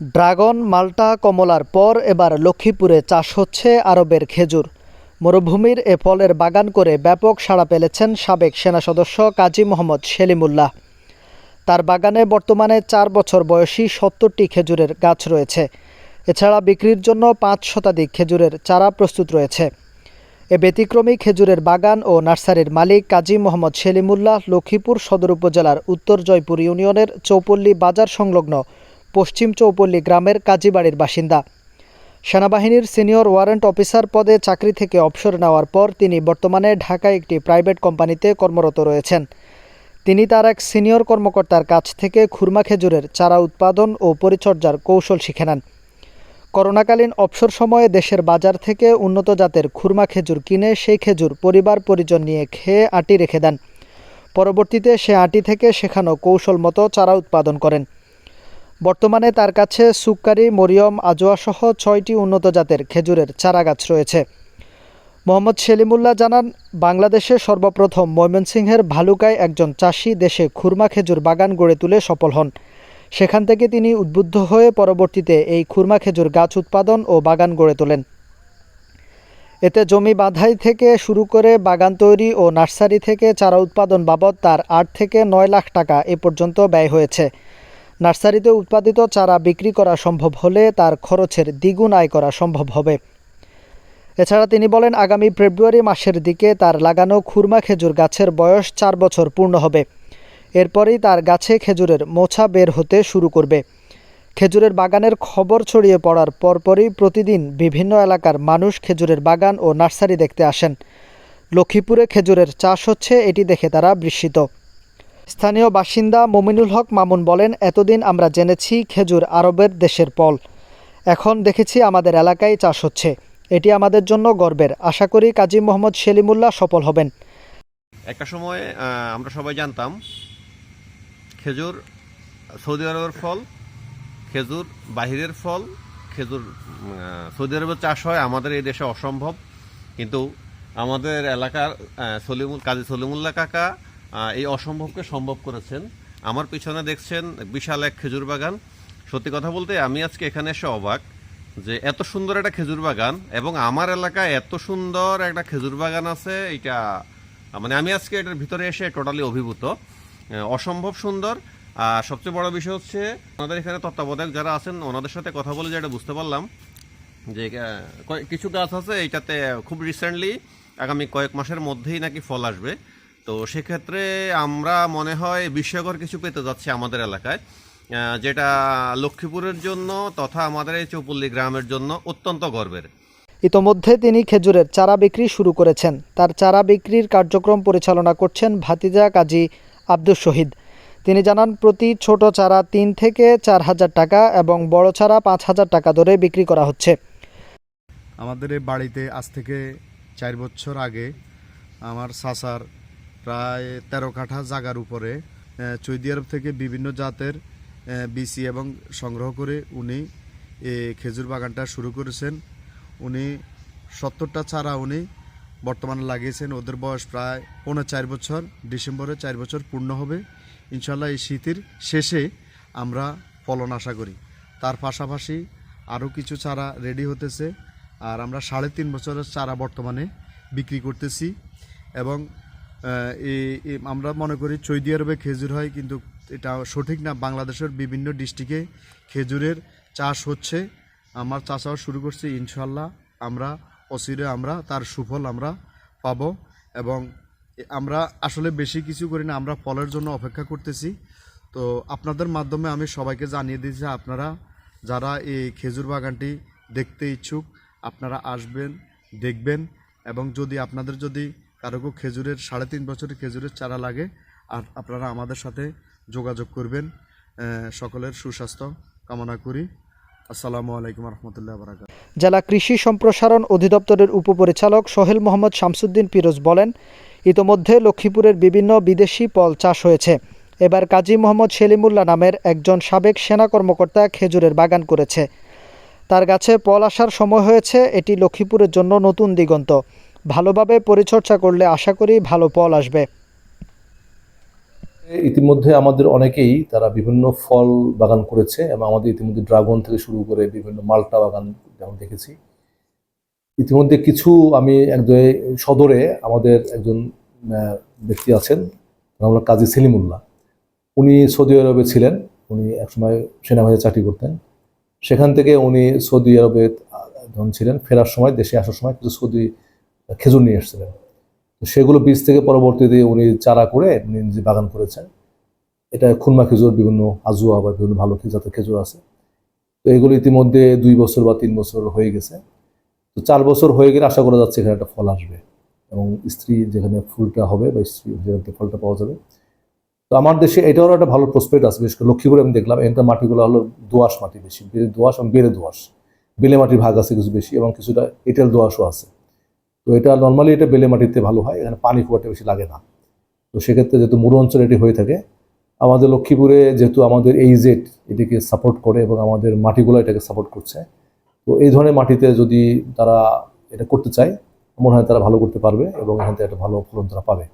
Dragon, মাল্টা, কমলার পর এবার লক্ষ্মীপুরে চাষ হচ্ছে আরবের খেজুর। মরুভূমির এ ফলের বাগান করে ব্যাপক সাড়া পেলেছেন সাবেক সেনা সদস্য কাজী মোহাম্মদ সেলিমুল্লাহ। তার বাগানে বর্তমানে চার বছর বয়সী সত্তরটি খেজুরের গাছ রয়েছে। এছাড়া বিক্রির জন্য পাঁচ শতাধিক খেজুরের চারা প্রস্তুত রয়েছে। এ ব্যতিক্রমী খেজুরের বাগান ও নার্সারির মালিক কাজী মোহাম্মদ সেলিমুল্লাহ লক্ষ্মীপুর সদর উপজেলার উত্তর জয়পুর ইউনিয়নের চৌপল্লী বাজার সংলগ্ন পশ্চিম চৌপল্লী গ্রামের কাজীবাড়ির বাসিন্দা। সেনাবাহিনীর সিনিয়র ওয়ারেন্ট অফিসার পদে চাকরি থেকে অবসর নেওয়ার পর তিনি বর্তমানে ঢাকায় একটি প্রাইভেট কোম্পানিতে কর্মরত রয়েছেন। তিনি তার এক সিনিয়র কর্মকর্তার কাছ থেকে খুরমা খেজুরের চারা উৎপাদন ও পরিচর্যার কৌশল শিখে নেন। করোনাকালীন অবসর সময়ে দেশের বাজার থেকে উন্নত জাতের খুরমা খেজুর কিনে সেই খেজুর পরিবার পরিজন নিয়ে খেয়ে আটি রেখে দেন। পরবর্তীতে সে আটি থেকে শেখানো কৌশল মতো চারা উৎপাদন করেন। বর্তমানে তার কাছে সুক্কারি মরিয়ম আজোয়া সহ ছয়টি উন্নত জাতের খেজুরের চারা গাছ রয়েছে। মোহাম্মদ সেলিমুল্লাহ জানান, বাংলাদেশে সর্বপ্রথম ময়মনসিংহের ভালুকায় একজন চাষি দেশে খুরমা খেজুর বাগান গড়ে তুলে সফল হন। সেখান থেকে তিনি উদ্বুদ্ধ হয়ে পরবর্তীতে এই খুরমা খেজুর গাছ উৎপাদন ও বাগান গড়ে তোলেন। এতে জমি বাঁধাই থেকে শুরু করে বাগান তৈরি ও নার্সারি থেকে চারা উৎপাদন বাবদ তার আট থেকে নয় লাখ টাকা এ পর্যন্ত ব্যয় হয়েছে। নার্সারিতে উৎপাদিত চারা বিক্রি করা সম্ভব হলে তার খরচের দ্বিগুণ আয় করা সম্ভব হবে। এছাড়া তিনি বলেন, আগামী ফেব্রুয়ারি মাসের দিকে তার লাগানো খুরমা খেজুর গাছের বয়স চার বছর পূর্ণ হবে। এরপরই তার গাছে খেজুরের মোছা বের হতে শুরু করবে। খেজুরের বাগানের খবর ছড়িয়ে পড়ার পরপরই প্রতিদিন বিভিন্ন এলাকার মানুষ খেজুরের বাগান ও নার্সারি দেখতে আসেন। লক্ষ্মীপুরে খেজুরের চাষ হচ্ছে, এটি দেখে তারা বিস্মিত। স্থানীয় বাসিন্দা মমিনুল হক মামুন বলেন, এতদিন আমরা জেনেছি খেজুর আরবের দেশের ফল এখন দেখেছি আমাদের এলাকায় চাষ হচ্ছে। এটি আমাদের জন্য গর্বের। আশা করি কাজী মোহাম্মদ সেলিমুল্লাহ সফল হবেন। একটা সময় আমরা সবাই জানতাম খেজুর সৌদি আরবের ফল, খেজুর বাহিরের ফল, খেজুর সৌদি আরবে চাষ হয়, আমাদের এই দেশে অসম্ভব। কিন্তু আমাদের এলাকার সলিমুল, কাজী সলিমুল্লাহ কাকা এই অসম্ভবকে সম্ভব করেছেন। আমার পিছনে দেখছেন বিশাল এক খেজুর বাগান। সত্যি কথা বলতে আমি আজকে এখানে এসে অবাক যে এত সুন্দর একটা খেজুর বাগান এবং আমার এলাকায় এত সুন্দর একটা খেজুর বাগান আছে এটা মানে আমি আজকে এটার ভিতরে এসে টোটালি অভিভূত। অসম্ভব সুন্দর। আর সবচেয়ে বড় বিষয় হচ্ছে আমাদের এখানে তত্ত্বাবধায়ক যারা আছেন, ওনাদের সাথে কথা বলে যেটা বুঝতে পারলাম যে কিছু গাছ আছে, এইটাতে খুব রিসেন্টলি আগামী কয়েক মাসের মধ্যেই নাকি ফল আসবে। তো সেক্ষেত্রে আমরা মনে হয় বিস্ময়কর কিছু পেতে যাচ্ছি আমাদের এলাকায় যেটা লক্ষ্মীপুরের জন্য তথা আমাদের এই চৌপল্লী গ্রামের জন্য অত্যন্ত গর্বের। ইতোমধ্যে তিনি খেজুরের চারা বিক্রি শুরু করেছেন। তার চারা বিক্রির কার্যক্রম পরিচালনা করছেন ভাতিজা কাজী আব্দুল শহীদ। তিনি জানান প্রতি ছোট চারা তিন থেকে চার হাজার টাকা এবং বড় চারা পাঁচ হাজার টাকা ধরে বিক্রি করা হচ্ছে। আমাদের এই বাড়িতে আজ থেকে চার বছর আগে আমার সাসার প্রায় তেরো কাঠা জাগার উপরে সৌদি আরব থেকে বিভিন্ন জাতের বিসি এবং সংগ্রহ করে উনি খেজুর বাগানটা শুরু করেছেন। উনি সত্তরটা চারা উনি বর্তমানে লাগিয়েছেন। ওদের বয়স প্রায় পৌনে চার বছর, ডিসেম্বরে চার বছর পূর্ণ হবে। ইনশাল্লাহ এই শীতের শেষে আমরা ফলন আশা করি। তার পাশাপাশি আরও কিছু চারা রেডি হতেছে। আর আমরা সাড়ে তিন বছরের চারা বর্তমানে বিক্রি করতেছি। এবং আমরা মনে করি সৌদি আরবে খেজুর হয়, কিন্তু এটা সঠিক না। বাংলাদেশের বিভিন্ন ডিস্ট্রিক্টে খেজুরের চাষ হচ্ছে। আমার চাষাও শুরু করছি ইনশাল্লাহ আমরা, অচিরে আমরা, তার সুফল আমরা পাবো। এবং আমরা আসলে বেশি কিছু করি না, আমরা ফলের জন্য অপেক্ষা করতেছি। তো আপনাদের মাধ্যমে আমি সবাইকে জানিয়ে দিয়েছি আপনারা যারা এই খেজুর বাগানটি দেখতে ইচ্ছুক, আপনারা আসবেন, দেখবেন। এবং যদি আপনাদের যদি কারও খেজুরের সাড়ে তিন বছরের খেজুরের চারা লাগে, আর আপনারা আমাদের সাথে যোগাযোগ করবেন। সকলের সুস্বাস্থ্য কামনা করি। আসসালামু আলাইকুম রহমতুল্লাহ বারাকাত জেলা কৃষি সম্প্রসারণ অধিদপ্তরের উপপরিচালক সোহেল মোহাম্মদ শামসুদ্দিন পিরোজ বলেন, ইতোমধ্যে লক্ষ্মীপুরের বিভিন্ন বিদেশি পল চাষ হয়েছে। এবার কাজী মোহাম্মদ সেলিমুল্লাহ নামের একজন সাবেক সেনা কর্মকর্তা খেজুরের বাগান করেছে। তার গাছে পল আসার সময় হয়েছে, এটি লক্ষ্মীপুরের জন্য নতুন দিগন্ত। ভালোভাবে পরিচর্যা করলে আশা করি ভালো ফল আসবে। ইতিমধ্যে আমাদের অনেকেই তারা বিভিন্ন ফল বাগান করেছে এবং আমাদের ইতিমধ্যে ড্রাগন থেকে শুরু করে বিভিন্ন মাল্টা বাগান যেমন দেখেছি। ইতিমধ্যে কিছু আমি একদম সদরে আমাদের একজন ব্যক্তি আছেন নাম হলো কাজী সেলিমুল্লাহ। উনি সৌদি আরবে ছিলেন, উনি একসময় সেনাবাহিনীতে চাকরি করতেন। সেখান থেকে উনি সৌদি আরবে যখন ছিলেন, ফেরার সময়, দেশে আসার সময় কিছু সৌদি খেজুর নিয়ে এসেছিলেন। তো সেগুলো বীজ থেকে পরবর্তীতে উনি চারা করে উনি নিজে বাগান করেছেন। এটা খুলমা খেজুর, বিভিন্ন আজুয়া বা বিভিন্ন ভালো জাতের খেজুর আছে। তো এগুলো ইতিমধ্যে দুই বছর বা তিন বছর হয়ে গেছে। তো চার বছর হয়ে গেলে আশা করা যাচ্ছে এখানে একটা ফল আসবে এবং স্ত্রী যেখানে ফুলটা হবে বা স্ত্রী যেখানে ফলটা পাওয়া যাবে। তো আমার দেশে এটারও একটা ভালো প্রসপেক্ট আছে, বিশেষ করে লক্ষ্মীপুরে আমি দেখলাম এখানকার মাটিগুলো হলো দোআঁশ মাটি বেশি দোআঁশ এবং বেলে দোআঁশ। বেলে মাটির ভাগ আছে কিছু বেশি এবং কিছুটা এঁটেল দোআঁশও আছে। তো এটা নর্মালি এটা বেলে মাটিতে ভালো হয়, এখানে পানি খুব বেশি লাগে না। তো সেক্ষেত্রে যেহেতু মরু অঞ্চলে এটি হয়ে থাকে, আমাদের লক্ষ্মীপুরে যেহেতু আমাদের এইজেড এটিকে সাপোর্ট করে এবং আমাদের মাটিগুলো এটাকে সাপোর্ট করছে, তো এই ধরনের মাটিতে যদি তারা এটা করতে চায়, মনে হয় তারা ভালো করতে পারবে এবং এখান থেকে একটা ভালো ফলন তারা পাবে।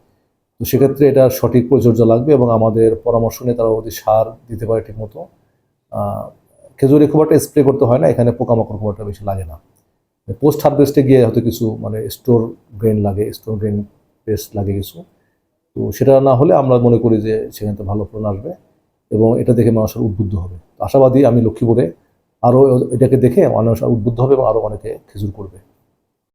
তো সেক্ষেত্রে এটা সঠিক পরিচর্যা লাগবে এবং আমাদের পরামর্শ নিয়ে তারা যদি সার দিতে পারে ঠিকমতো। খেজুরে খুব একটা স্প্রে করতে হয় না, এখানে পোকামাকড় খুব একটা বেশি লাগে না। পোস্ট হারভেস্টে গিয়ে হয়তো কিছু মানে স্টোর গ্রেন লাগে স্টোর গ্রেন পেস্ট লাগে কিছু। তো সেটা না হলে আমরা মনে করি যে সেখানে ভালো ফলন আসবে এবং এটা দেখে মানুষের উদ্বুদ্ধ হবে। আশাবাদী আমি লক্ষ্মীপুরে আরও এটাকে দেখে মানুষ উদ্বুদ্ধ হবে এবং আরও অনেকে খেজুর করবে।